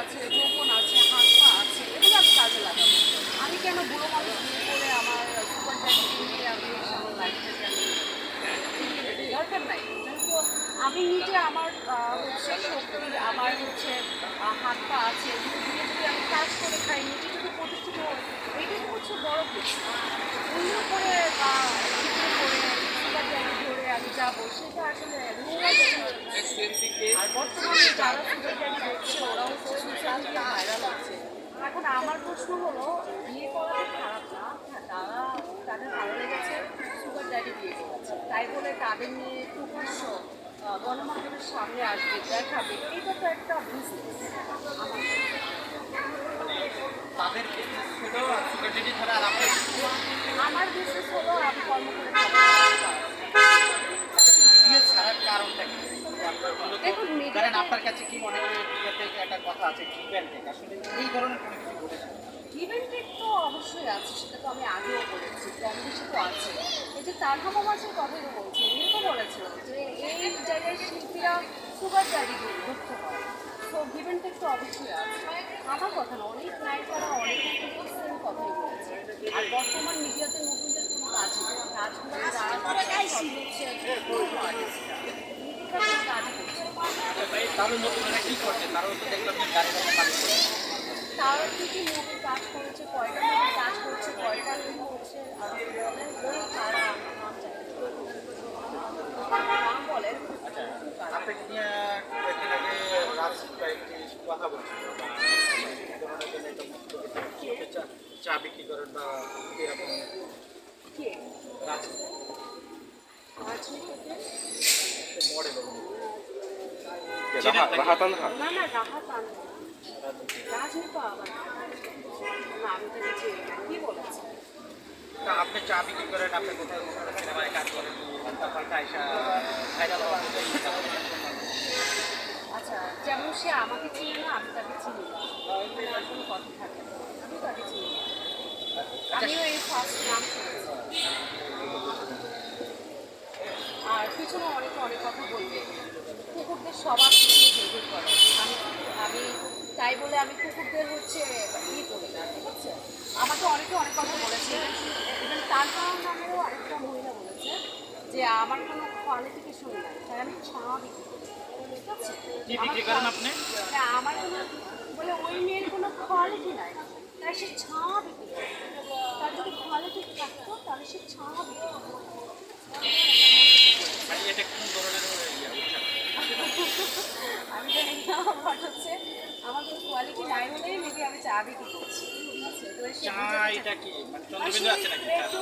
আছে, যৌবন আছে, হাত পা আছে, এগুলো আমি কাজে লাগাবো। আমি কেন বুড়ো মানুষ বিয়ে করে আমার সুপার নিয়ে আমি আমার লাইফটাকে আমি আমি নিজে আমার হচ্ছে শক্তি, আমার হচ্ছে হাত পা আছে দিয়ে যদি আমি কাজ করে খাই, নিজে যদি প্রতিষ্ঠিত হই, এটাই হচ্ছে বড় কিছু। অন্য করে, বা সুপার আমি যাব, সেটা আসলে আর বর্তমানে যারা সুগার ড্যাডি হচ্ছে ওরা হচ্ছে সোশ্যাল মিডিয়া ভাইরাল আছে এখন আমার প্রশ্ন হলো বিয়ে খারাপ না। হ্যাঁ, তারা তাদের ভালো লেগেছে সুগার ড্যাডি বিয়ে করেছে। তাই বলে তাদের নিয়ে প্রকাশ্য আহ, গণমাধ্যমের সামনে আসবে দেখাবে এটা তো একটা বিজনেস তাদের আমার বিজনেস হলো আমি কর্ম করে খাব। বিয়ে ছাড়ার কারণটা কি? দেখুন, আপনার কাছে কি মনে হয়? একটা কথা আছে কি ব্যান্ডেক আসলে এই ধরনের কোনো কিছু ঘটেছে ইভেন্টের তো অবশ্যই আছে সেটা তো আমি আগেও বলেছি কম বেশি তো আছে। এই যে তার মাসের কথাই বলছি উনি তো বলেছিল যে এই জায়গায় শিল্পীরা সুগার ডায়রি ঢুকতে পারে তো ইভেন্টের তো অবশ্যই আছে। আমার কথা না অনেক নায়িকারা অনেকে কিন্তু সেম কথাই বলেছে। আর বর্তমান মিডিয়াতে নতুনদের কোনো কাজ নেই। কাজগুলো যারা করে সব তারা কি? কি মুভি কাজ করেছে মুভি কাজ করেছে মুভি হচ্ছে নাম বলেন আপনাকে নিয়ে কয়েকদিন আগে রাজশাহীতে একটি কথা বলছিল বা এই ধরনের কোনো একটা মন্তব্য কি হতে চা বিক্রি করেন বা এরকম রাজশাহী রাহা রাহা তানহা না না রাহাত আনন্দ রাজনীতি আবার না আমি তো দেখছি কি বলেছে আপনি চা আপনি কোথাও সিনেমায় কাজ করেন তারপর আচ্ছা যেমন সে আমাকে চিনি না আমি তাকে চিনি না কথা থাকে আমিও এই ফার্স্ট নাম শুনেছি পিছনে অনেকে অনেক কথা বলবে। কুকুরদের সবার কিছু ভেবে করে আমি আমি তাই বলে আমি কুকুরদের হচ্ছে ই করি না ঠিক আছে? আমাকে অনেকে অনেক কথা বলেছে। ইভেন তার কারণ নামেরও আরেকটা মহিলা বলেছে যে আমার কোনো কোয়ালিফিকেশন নাই তাই আমি ছাড়া বিক্রি করি ঠিক আছে? হ্যাঁ আমার কোনো বলে ওই মেয়ের কোনো কোয়ালিটি নাই তাই সে ছাড়া বিক্রি করে। তার যদি কোয়ালিটি থাকতো তাহলে সে ছাড়া বিক্রি করতো মানে এটা কোন ধরনের ইয়ে আমি হচ্ছে আমার কোনো কোয়ালিটি নাই বলেই মেবি আমি চা বিক্রি করছি ঠিক আছে? তো সে চা বুঝে এটা কি? মানে? একটু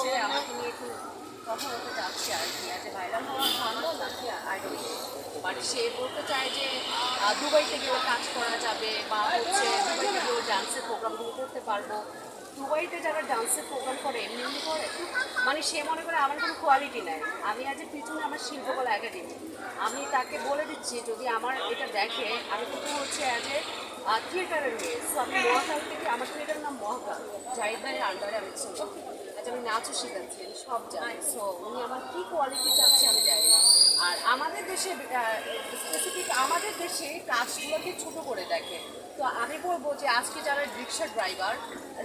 কথা আমাকে নিয়ে একটু কথা বলতে আর কি। আছে ভাইরাল হওয়া ভালো নাকি? আইডল বাট সে বলতে চায় যে দুবাইতে গিয়েও কাজ করা যাবে বা হচ্ছে ডান্সের প্রোগ্রামগুলো করতে পারব। দুবাইতে যারা ডান্সের প্রোগ্রাম করে, এমনি করে মানে সে মনে করে আমার কোনো কোয়ালিটি নাই। আমি আজ পিছনে আমার শিল্পকলা একাডেমি আমি তাকে বলে দিচ্ছি, যদি আমার এটা দেখে, আমি কিন্তু হচ্ছে অ্যাজ এ থিয়েটারের মেয়ে। সো আমি মহাকাল থেকে, আমার থিয়েটারের নাম মহাকাল। জাহিদ ভাইয়ের আন্ডারে আমি আজ আমি নাচও শেখাচ্ছি আমি সব জানি। সো উনি আমার কী কোয়ালিটি চাচ্ছে আমি জানি না। আর আমাদের দেশে স্পেসিফিক আমাদের দেশে কাজগুলোকে ছোট করে দেখে। তো আমি বলব যে আজকে যারা রিক্সা ড্রাইভার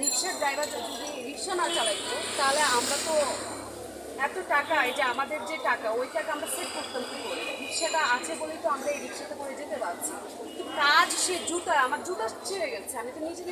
রিক্সার ড্রাইভার যদি রিক্সা না চালাইতো তাহলে আমরা তো এত টাকা এই যে আমাদের যে টাকা ওই টাকা আমরা সেভ করতাম কি করে? রিক্সাটা আছে বলেই তো আমরা এই রিক্সাতে করে যেতে পারছি। কিন্তু কাজ সে জুতা আমার জুতা ছিঁড়ে গেছে আমি তো নিজে